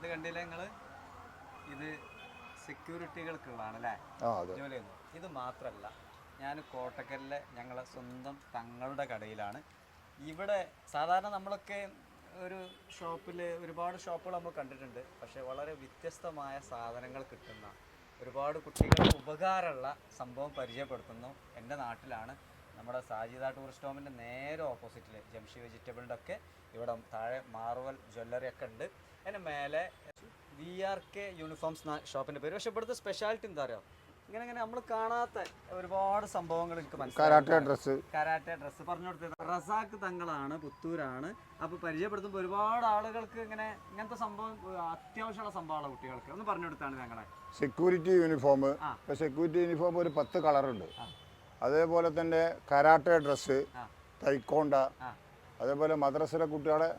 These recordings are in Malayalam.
ഇത് കണ്ടില്ലേ നിങ്ങൾ? ഇത് സെക്യൂരിറ്റികൾക്കുള്ളതാണ് അല്ലേ? ഇത് മാത്രമല്ല ഞാൻ കോട്ടക്കലിലെ ഞങ്ങളെ സ്വന്തം തങ്ങളുടെ കടയിലാണ്. ഇവിടെ സാധാരണ നമ്മളൊക്കെ ഒരു ഷോപ്പിൽ ഒരുപാട് ഷോപ്പുകൾ നമ്മൾ കണ്ടിട്ടുണ്ട്. പക്ഷേ വളരെ വ്യത്യസ്തമായ സാധനങ്ങൾ കിട്ടുന്ന ഒരുപാട് കുട്ടികൾക്ക് ഉപകാരമുള്ള സംഭവം പരിചയപ്പെടുത്തുന്നു എന്റെ നാട്ടിലാണ്. നമ്മുടെ സാജിദ ടൂറിസ്റ്റ് ഹോമിന്റെ നേരെ ഓപ്പോസിറ്റിൽ ജംഷി വെജിറ്റബിളിന്റെ ഒക്കെ ഇവിടെ താഴെ മാർവൽ ജ്വല്ലറി ഒക്കെ ഉണ്ട്. അതിന് മേലെ വി ആർ കെ യൂണിഫോംസ് ഷോപ്പിന്റെ പേര്. പക്ഷേ ഇവിടുത്തെ സ്പെഷ്യാലിറ്റി എന്താ പറയുക ഇങ്ങനെ ഇങ്ങനെ നമ്മൾ കാണാത്ത ഒരുപാട് സംഭവങ്ങൾ എനിക്ക് കരാട്ടെ ഡ്രസ്സ് കരാട്ടെ ഡ്രസ്സ് പറഞ്ഞു കൊടുത്തത്. റസാക്ക് തങ്ങളാണ് പുത്തൂരാണ്. അപ്പോൾ പരിചയപ്പെടുത്തുമ്പോൾ ഒരുപാട് ആളുകൾക്ക് ഇങ്ങനെ ഇങ്ങനത്തെ സംഭവം അത്യാവശ്യമുള്ള സംഭവമാണ് കുട്ടികൾക്ക്. ഒന്ന് പറഞ്ഞു കൊടുത്താണ് ഞങ്ങളെ. Security uniform. ഇപ്പൊ സെക്യൂരിറ്റി യൂണിഫോം ഒരു പത്ത് കളറുണ്ട്. അതേപോലെ തന്നെ കരാട്ടെ ഡ്രസ്സ്. തൈക്കോണ്ട അതേപോലെ മദ്രസിലെ കുട്ടികളെ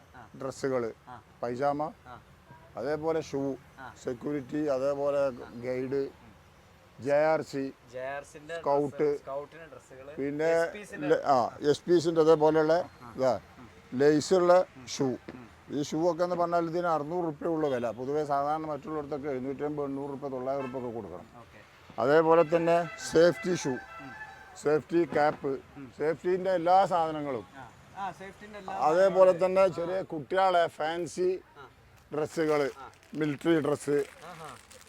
ഡ്രസ്സുകൾ പൈജാമ അതേപോലെ ഷൂ സെക്യൂരിറ്റി അതേപോലെ guide J R C scout. പിന്നെ ആ എസ് പീസിന്റെ അതേപോലെയുള്ള ഇതാ ലേസുള്ള ഷൂ. ഈ ഷൂ ഒക്കെ എന്ന് പറഞ്ഞാൽ ഇതിന് അറുന്നൂറ് റുപ്യ ഉള്ള വില. പൊതുവേ സാധാരണ മറ്റുള്ളവർക്കൊക്കെ എഴുന്നൂറ്റമ്പത് എണ്ണൂറ് റുപ്യ തൊള്ളായിരം റുപ്യ ഒക്കെ കൊടുക്കണം. അതേപോലെ തന്നെ സേഫ്റ്റി ഷൂ സേഫ്റ്റി ക്യാപ്പ് സേഫ്റ്റീന്റെ എല്ലാ സാധനങ്ങളും അതേപോലെ തന്നെ ചെറിയ കുട്ടികളെ ഫാൻസി ഡ്രസ്സുകൾ മിലിറ്ററി ഡ്രസ്സ്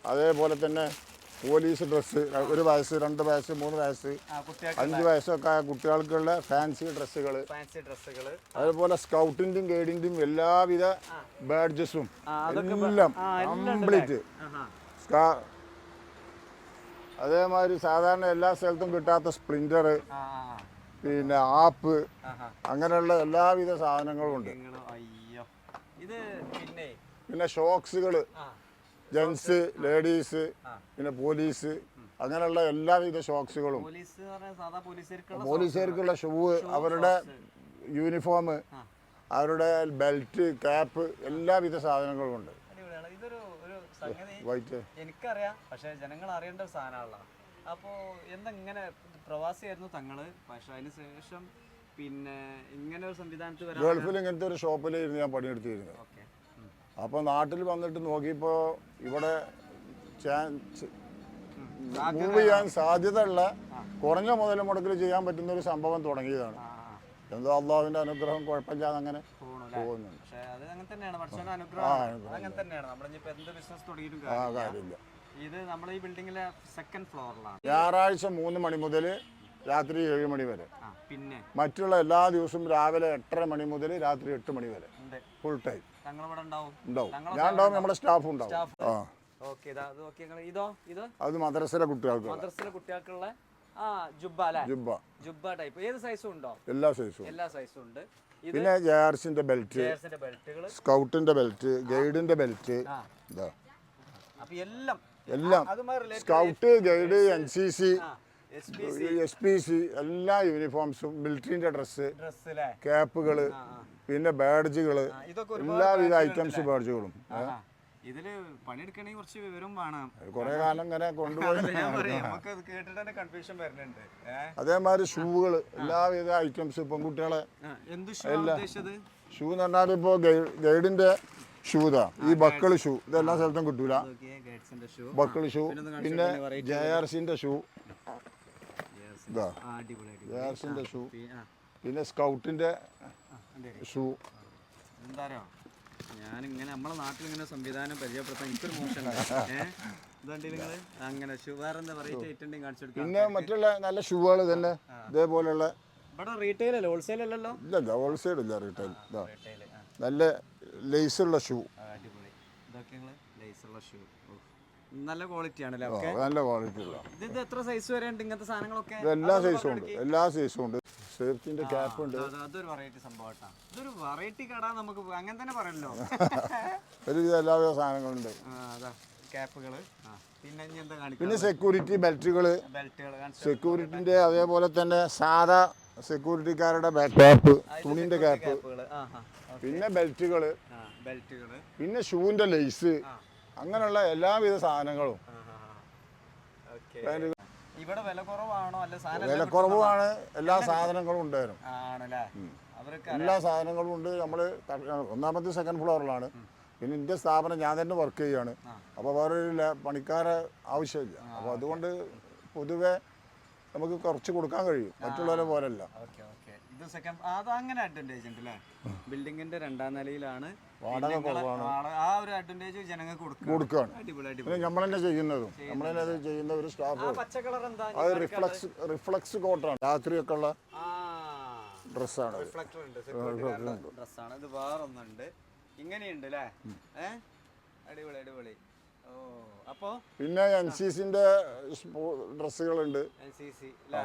അതേപോലെ തന്നെ പോലീസ് ഡ്രസ്സ് ഒരു വയസ്സ് രണ്ട് വയസ്സ് മൂന്ന് വയസ്സ് അഞ്ച് വയസ്സൊക്കെ ആയ കുട്ടികൾക്കുള്ള ഫാൻസി ഡ്രസ്സുകൾ അതേപോലെ സ്കൗട്ടിന്റെയും ഗൈഡിന്റെയും എല്ലാവിധ ബാഡ്ജസും എല്ലാം കംപ്ലീറ്റ് അതേമാതിരി സാധാരണ എല്ലാ സ്ഥലത്തും കിട്ടാത്ത ആ. പിന്നെ ആപ്പ് അങ്ങനെയുള്ള എല്ലാവിധ സാധനങ്ങളും ഉണ്ട്. ഇത് പിന്നെ? പിന്നെ ഷോക്സുകൾ ജെൻസ് ലേഡീസ് പിന്നെ പോലീസ് അങ്ങനെയുള്ള എല്ലാവിധ ഷോക്സുകളും. പോലീസുകാർക്കുള്ള ഷൂ അവരുടെ യൂണിഫോം അവരുടെ ബെൽറ്റ് ക്യാപ്പ് എല്ലാവിധ സാധനങ്ങളും ഉണ്ട്. വൈറ്റ്. എനിക്കറിയാം. പക്ഷെ ജനങ്ങൾ അറിയേണ്ട ഒരു സാധനമാണല്ലോ. അപ്പോൾ എന്തെങ്ങനെ പ്രവാസിയായിരുന്നു തങ്ങൾ? പക്ഷെ അതിന് ശേഷം പിന്നെ ഇങ്ങനെ ഒരു സംവിധാനത്തിൽ വരാൻ ഗൾഫിൽ ഇങ്ങനത്തെ ഒരു ഷോപ്പിലായിരുന്നു ഞാൻ പണിയെടുത്തിരുന്നത്. അപ്പൊ അപ്പോൾ നാട്ടിൽ വന്നിട്ട് നോക്കിയപ്പോൾ ഇവിടെ മൂവ് ചെയ്യാൻ സാധ്യതയുള്ള കുറഞ്ഞ മുതൽ മുടക്കിൽ ചെയ്യാൻ പറ്റുന്ന ഒരു സംഭവം തുടങ്ങിയതാണ്. എന്തോ അള്ളാഹുവിന്റെ അനുഗ്രഹം കുഴപ്പമില്ലാതെ അങ്ങനെ പോകുന്നുണ്ട്. ആ കാര്യമില്ല. ഇത് നമ്മൾ ഈ ബിൽഡിങ്ങിലെ സെക്കൻഡ് ഫ്ലോറിലാണ് ഞായറാഴ്ച മൂന്ന് മണി മുതൽ രാത്രി ഏഴ് മണി വരെ. പിന്നെ? മറ്റുള്ള എല്ലാ ദിവസവും രാവിലെ എട്ടര മണി മുതൽ രാത്രി എട്ട് മണി വരെ. ഫുൾ ടൈം ഉണ്ടാവും? ഞാൻ ഉണ്ടാവും നമ്മുടെ സ്റ്റാഫ് ഉണ്ടാവും. ആ. അത് മദ്രസയിലെ കുട്ടികൾക്ക് മദ്രസിലെ കുട്ടികൾക്കുള്ള ജുബ്ബ ജുബ്ബ. ടൈപ്പ് ഏത് സൈസും ഉണ്ടോ? എല്ലാ സൈസും എല്ലാ സൈസും ഉണ്ട്. പിന്നെ ജെആർസിന്റെ ബെൽറ്റ് ചെയർസിന്റെ ബെൽറ്റുകൾ സ്കൗട്ടിന്റെ ബെൽറ്റ് ഗൈഡിന്റെ ബെൽറ്റ് അപ്പൊ എല്ലാം എല്ലാം. Scout guide N C C S P C എല്ലാ യൂണിഫോംസും മിലിറ്ററിന്റെ ഡ്രസ്സ് ആ പിന്നെ ഒരുപാട് എല്ലാവിധ ഐറ്റംസ് ബാഡ്ജുകളും. ഇതിൽ പണിയെടുക്കണമെങ്കിൽ കുറച്ച് വിവരം വേണം. കുറെ കാലം ഇങ്ങനെ കൊണ്ടുപോയി കൺഫ്യൂഷൻ വരുന്നുണ്ട്. അതേമാതിരി ഷൂകൾ എല്ലാവിധ ഐറ്റംസ് പെൺകുട്ടികളെ ഷൂ എന്ന് പറഞ്ഞാൽ ഇപ്പൊ ഗൈഡിന്റെ ഷൂ ഇതാ. ഈ ബക്കിൾ ഷൂ. ഇതെല്ലാ സ്ഥലത്തും കിട്ടൂല. ഗൈഡ്സിന്റെ ഷൂ. Buckle shoe. പിന്നെ ജെ ആർ സിന്റെ ഷൂ. ഇതാ. ജെ ആർ സിന്റെ ഷൂ. പിന്നെ സ്കൗട്ടിന്റെ. ഷൂ. ഞാനിങ്ങനെ നമ്മളെ നാട്ടിൽ ഇങ്ങനെ സംവിധാനം പരിചയപ്പെടുത്താൻ എനിക്കൊരു മോശം ഏഹ് ഇതുണ്ട് നിങ്ങൾ? അങ്ങനെ ഷൂ. വേറെ എന്താ വെറൈറ്റി ഐറ്റം കാണിച്ചു പിന്നെ മറ്റുള്ള നല്ല ഷൂകൾ തന്നെ. ഇതേപോലെയുള്ള ഇവിടെ റീറ്റെയിൽ അല്ലേ? ഹോൾസെയിൽ അല്ലല്ലോ? ഇല്ല ഹോൾസെയിൽ ഇല്ല റീറ്റെയിൽ നല്ല ലേസുള്ള ഷൂ. അടിപൊളി. ഇതൊക്കെ ലേസുള്ള ഷൂ. നല്ല ക്വാളിറ്റി ആണല്ലേ നല്ല ക്വാളിറ്റി ഉള്ള. ഇത് എത്ര സൈസ് വരെ ഉണ്ട് ഇങ്ങനത്തെ സാധനങ്ങളൊക്കെ? എല്ലാ സൈസും ഉണ്ട്. എല്ലാ സൈസും ഉണ്ട്. സേഫ്റ്റിന്റെ ക്യാപ്പ് ഉണ്ട്. അതൊരു വെറൈറ്റി സംഭവട്ടാ ഇതൊരു വെറൈറ്റി കട നമുക്ക് അങ്ങനെ തന്നെ പറയല്ലോ ഒരുവിധ എല്ലാവിധ സാധനങ്ങളുണ്ട് ക്യാപ്പുകൾ പിന്നെ സെക്യൂരിറ്റി ബെൽറ്റുകൾ സെക്യൂരിറ്റിന്റെ അതേപോലെ തന്നെ സാധാ സെക്യൂരിറ്റിക്കാരുടെ ക്യാപ്പ് തുണിന്റെ ക്യാപ്പ് പിന്നെ ബെൽറ്റുകൾ ആ ബെൽറ്റുകൾ. പിന്നെ ഷൂവിന്റെ ലേസ്. അങ്ങനെയുള്ള എല്ലാവിധ സാധനങ്ങളും. ഇവിടെ വില കുറവാണോ? അല്ല സാധനം വില വിലക്കുറവാണ് എല്ലാ സാധനങ്ങളും ഉണ്ടായിരുന്നു. എല്ലാ സാധനങ്ങളും ഉണ്ട്. നമ്മൾ ഒന്നാമത്തെ സെക്കൻഡ് ഫ്ലോറിലാണ് പിന്നെ എന്റെ സ്ഥാപനം ഞാൻ തന്നെ വർക്ക് ചെയ്യാണ്. അപ്പൊ അപ്പോൾ വേറൊരു പണിക്കാരെ ആവശ്യമില്ല. അപ്പോൾ അതുകൊണ്ട് പൊതുവെ നമുക്ക് കുറച്ച് കൊടുക്കാൻ കഴിയും. മറ്റുള്ളവരെ പോലല്ല. ഇത് സെക്കൻഡ് അത് അങ്ങനെ അഡ്വാന്റേജ് ഉണ്ട് അല്ലേ ബിൽഡിങ്ങിന്റെ രണ്ടാം നിലയിലാണ് വാടക കുറവാണ്. ആ ഒരു അഡ്വാന്റേജ് ജനങ്ങൾക്ക് കൊടുക്കുകയാണ് നമ്മൾ തന്നെ ചെയ്യുന്നതും. നമ്മൾ തന്നെ ചെയ്യുന്ന ഒരു ആ സ്റ്റാഫ് പച്ച കളർ എന്താ അത് റിഫ്ലക്സ് റിഫ്ലക്സ് കോട്ടാണ് രാത്രിയൊക്കെ ഉള്ള ആ. ഡ്രസ്സാണ് അത്. റിഫ്ലക്ടർ ഉണ്ട് സെക്യൂരിറ്റി ഡ്രസ്സാണ് ഇത് വേറൊന്നുണ്ട്. ഇങ്ങനെയുണ്ട് അല്ലേ ഏഹ് അടിപൊളി അടിപൊളി. ഓ അപ്പോ? പിന്നെ എൻ സി സിന്റെ ഡ്രസ്സുകളുണ്ട് എൻ സി സി അല്ലേ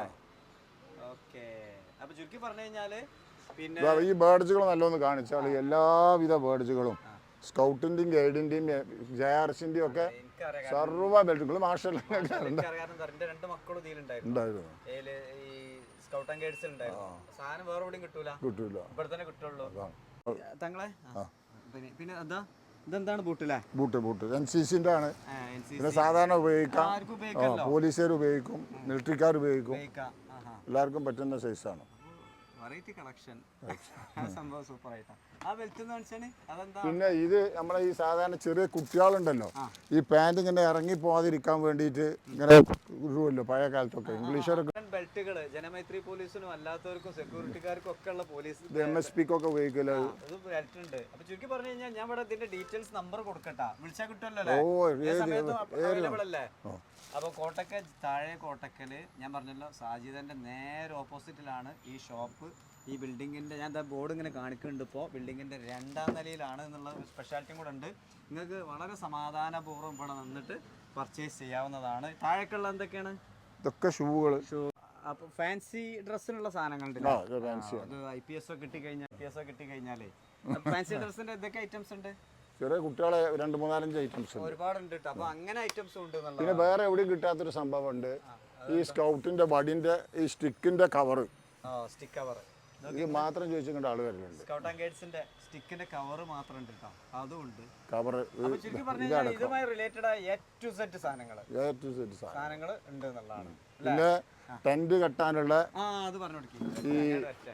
ഓക്കെ. അപ്പൊ ചുരുക്കി പറഞ്ഞു കഴിഞ്ഞാൽ പിന്നെ ഈ ബേഡ്സുകൾ നല്ലോന്ന് കാണിച്ചാൽ എല്ലാവിധ ബേഡ്സുകളും സ്കൗട്ടിന്റെയും ഗൈഡിന്റെയും ജെ ആർ എസിന്റെയും ഒക്കെ സർവ ബെൽറ്റുകളും തങ്ങളെ? പിന്നെ എന്താ? ഇതെന്താണ് ബൂട്ടില്ലേ ബൂട്ട് ബൂട്ട്. എൻ സി സിന്റെ ആണ് പിന്നെ സാധാരണ ഉപയോഗിക്കാം. പോലീസുകാർ ഉപയോഗിക്കും മിലിറ്ററിക്കാർ ഉപയോഗിക്കും. എല്ലാവർക്കും പറ്റുന്ന സൈസാണ് വെറൈറ്റി കളക്ഷൻ സംഭവം സൂപ്പർ ആയിട്ടാണ് ആ ബെൽറ്റ് എന്ന് കാണിച്ചാണ് അതെന്താ? പിന്നെ ഇത് നമ്മളെ ഈ സാധാരണ ചെറിയ കുട്ടികളുണ്ടല്ലോ. ഈ പാന്റ് ഇങ്ങനെ ഇറങ്ങി പോകാതിരിക്കാൻ വേണ്ടിയിട്ട് ഇങ്ങനെ ഇടുമല്ലോ പഴയ കാലത്തൊക്കെ. ഇംഗ്ലീഷുകാരൊക്കെ ബെൽറ്റുകൾ ജനമൈത്രി പോലീസിനും അല്ലാത്തവർക്കും സെക്യൂരിറ്റിക്കാർക്കും ഒക്കെ ഉള്ള പോലീസ് എം എസ് പിക്കൊക്കെ ഉപയോഗിക്കൽ ഇത് ബെൽറ്റ് ഉണ്ട് അപ്പൊ ചുരുക്കി പറഞ്ഞു കഴിഞ്ഞാൽ ഞാൻ ഇവിടെ ഇതിന്റെ ഡീറ്റെയിൽസ് നമ്പർ കൊടുക്കട്ടാ. വിളിച്ചാൽ കിട്ടുമല്ലോ അല്ലേ. അപ്പോൾ കോട്ടക്കൽ താഴെ കോട്ടക്കൽ ഞാൻ പറഞ്ഞല്ലോ സാജിദന്റെ നേരെ ഓപ്പോസിറ്റിലാണ് ഈ ഷോപ്പ് ഈ ബിൽഡിങ്ങിന്റെ ഞാൻ ബോർഡ് ഇങ്ങനെ കാണിക്കുന്നുണ്ട് ഇപ്പോൾ ബിൽഡിങ്ങിന്റെ രണ്ടാം നിലയിലാണ് എന്നുള്ള ഒരു സ്പെഷ്യാലിറ്റിയും കൂടെ ഉണ്ട്. നിങ്ങൾക്ക് വളരെ സമാധാനപൂർവം ഇവിടെ നിന്നിട്ട് പർച്ചേസ് ചെയ്യാവുന്നതാണ്. താഴേക്കുള്ള എന്തൊക്കെയാണ്? ഇതൊക്കെ ഷൂകൾ ഷൂ അപ്പോൾ ഫാൻസി ഡ്രസ്സിനുള്ള സാധനങ്ങളുണ്ട് ഐ പി എസ് കിട്ടിക്കഴിഞ്ഞാൽ ഐ പി എസ് കിട്ടിക്കഴിഞ്ഞാലേ ഫാൻസി ഡ്രസ്സിന്റെ എന്തൊക്കെ ഐറ്റംസ് ഉണ്ട്? ചെറിയ കുട്ടികളെ രണ്ട് മൂന്നാലഞ്ച് ഐറ്റംസ് ഉണ്ട്. ഒരുപാടുണ്ട് അപ്പൊ അങ്ങനെ ഐറ്റംസ് ഉണ്ട് പിന്നെ വേറെ എവിടെയും കിട്ടാത്തൊരു സംഭവമുണ്ട്. ഈ സ്കൗട്ടിന്റെ വടിന്റെ ഈ സ്റ്റിക്കിന്റെ കവർ സ്റ്റിക്ക് കവർ ഇത് മാത്രം ചോദിച്ചുകൊണ്ട് ആൾ വരുന്നുണ്ട് സ്കൗട്ട് ആൻഡ് ഗൈഡ്സിന്റെ സ്റ്റിക്കിന്റെ കവർ മാത്രം ഉണ്ട് കേട്ടോ അതും ഉണ്ട്. കവർ അപ്പൊ ചുരുക്കി ഇതുമായി റിലേറ്റഡ് ആയ എ ടു സെറ്റ് സാധനങ്ങൾ എ ടു സെറ്റ് സാധനം. സാധനങ്ങൾ ഉണ്ട് എന്നുള്ളതാണ്. പിന്നെ ടെന്റ് കെട്ടാനുള്ള ഈ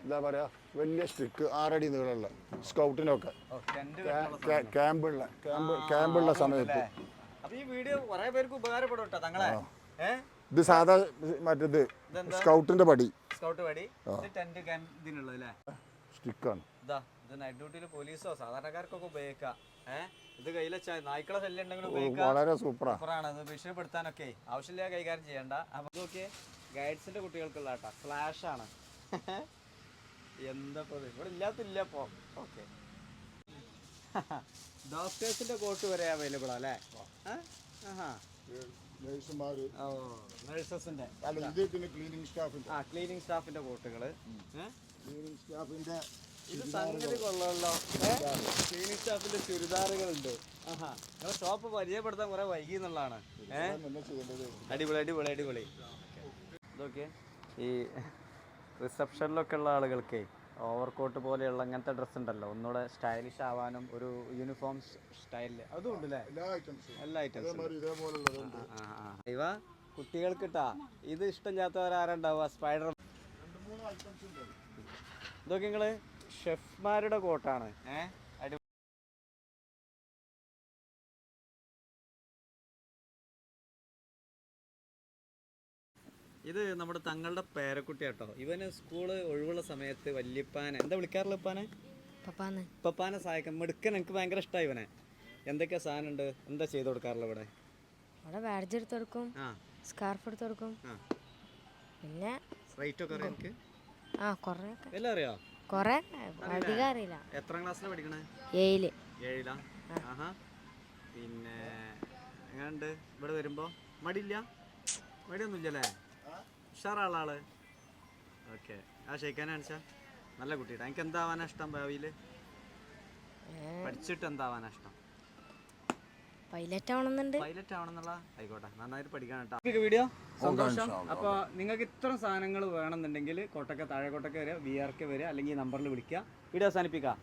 എന്താ പറയാ വലിയ സ്റ്റിക്ക് ആറടി നീളമുള്ള സ്കൗട്ടിനൊക്കെ ക്യാമ്പുള്ള ക്യാമ്പ് ക്യാമ്പുള്ള സമയത്ത്. ഇത് സാധാ മറ്റേത് സ്കൗട്ടിന്റെ പടി. സ്റ്റിക്കാണ് പോലീസോ സാധാരണക്കാർക്കൊക്കെ ഉപയോഗിക്കാം. ഇത് കയ്യിൽ നായ്ക്കളെ ശല്യം ഉണ്ടെങ്കിലും ഉപയോഗിക്കാം. വളരെ സൂപ്പറാ സൂപ്പറാണ് ഭീഷണിപ്പെടുത്താനൊക്കെ ആവശ്യമില്ല കൈകാര്യം ചെയ്യണ്ട. അപ്പൊ നോക്കിയേ ഗൈഡ്സിന്റെ കുട്ടികൾക്കുള്ള കേട്ടോ. ഫ്ലാഷ് ആണ്. എന്താ ഇപ്പൊ ഇത്? ഇവിടെ ഇല്ലാത്തില്ല ഇപ്പൊ. ഓക്കെ ഡോക്ടേഴ്സിന്റെ കോട്ട് വരെ അവൈലബിൾ അല്ലേ? ആഹാ. ഓ പിന്നെ ക്ലീനിങ് സ്റ്റാഫിന്റെ ആ ക്ലീനിങ് സ്റ്റാഫിന്റെ കോട്ടുകൾ ഏ? ക്ലീനിങ് സ്റ്റാഫിന്റെ ഇത് സംഗതി കൊള്ളാമല്ലോ ക്ലീനിങ് സ്റ്റാഫിന്റെ ചുരിദാറുകളുണ്ട്. ആഹാ. ഷോപ്പ് പരിചയപ്പെടുത്താൻ കുറെ വൈകി എന്നുള്ളതാണ്. ഏഹ് അടിപൊളി അടിപൊളി അടിപൊളി. ഇതൊക്കെ ഈ റിസപ്ഷനിലൊക്കെ ഉള്ള ആളുകൾക്ക് ഓവർകോട്ട് പോലെയുള്ള അങ്ങനത്തെ ഡ്രസ് ഉണ്ടല്ലോ. ഒന്നുകൂടെ സ്റ്റൈലിഷ് ആവാനും ഒരു യൂണിഫോം സ്റ്റൈലിൽ അതും ഉണ്ടല്ലേ എല്ലാ ഐറ്റംസും ഇവ കുട്ടികൾക്ക് ഇട്ടാ ഇത് ഇഷ്ടമില്ലാത്തവരാരുണ്ടാവുക സ്പൈഡർ ഇതൊക്കെ നിങ്ങൾ ഷെഫ്മാരുടെ കോട്ടാണ് ഏഹ് ഇത് നമ്മുടെ തങ്ങളുടെ പേരക്കുട്ടി കേട്ടോ ഇവന് സ്കൂൾ ഒഴിവുള്ള സമയത്ത് വല്യപ്പാനെ എന്താ വിളിക്കാറില്ല ഇപ്പാനെ പപ്പാനെ സഹായിക്കാൻ മെടുക്കൻ എനിക്ക് ഭയങ്കര ഇഷ്ടമായി ഇവനെ. എന്തൊക്കെ സാധനം ഉണ്ട് എന്താ ചെയ്ത് കൊടുക്കാറില്ല ഇവിടെ? അവിടെ ബാഡ്ജ് എടുത്ത് കൊടുക്കും. സ്കാർഫ് എടുത്ത് കൊടുക്കും. പിന്നെ റേറ്റ് ഒക്കെ അറിയാം എനിക്ക് ആ കുറേ എല്ലാം അറിയോ? കുറേ അധികം അറിയില്ല. എത്രാം ക്ലാസ്സിലാണ് പഠിക്കണേ? ഏഴിൽ. ഏഴിലാ? ആഹാ. പിന്നെ എങ്ങനെയുണ്ട്? ഇവിടെ വരുമ്പോ? മടിയില്ല? മടിയൊന്നുമില്ലല്ലേ? ഉഷാറാള ആൾ ഓക്കെ. ആ ഷെയ്ക്കാനെ കാണിച്ചാ. നല്ല കുട്ടിയുടെ എനിക്ക് എന്താവാനാ ഇഷ്ടം ഭാവിയിൽ പഠിച്ചിട്ട് എന്താവാനാ ഇഷ്ടം? പൈലറ്റ് ആവണമെന്നുണ്ട് പൈലറ്റ് ആവണമെന്നുള്ള ആയിക്കോട്ടെ. നന്നായിട്ട് പഠിക്കാൻ കേട്ടോ. വീഡിയോ സന്തോഷം. അപ്പോൾ നിങ്ങൾക്ക് ഇത്ര സാധനങ്ങൾ വേണമെന്നുണ്ടെങ്കിൽ കോട്ടക്ക താഴെ കോട്ടക്ക വരിക വി ആർക്ക് വരിക അല്ലെങ്കിൽ ഈ നമ്പറിൽ വിളിക്കുക. വീഡിയോ അവസാനിപ്പിക്കാം.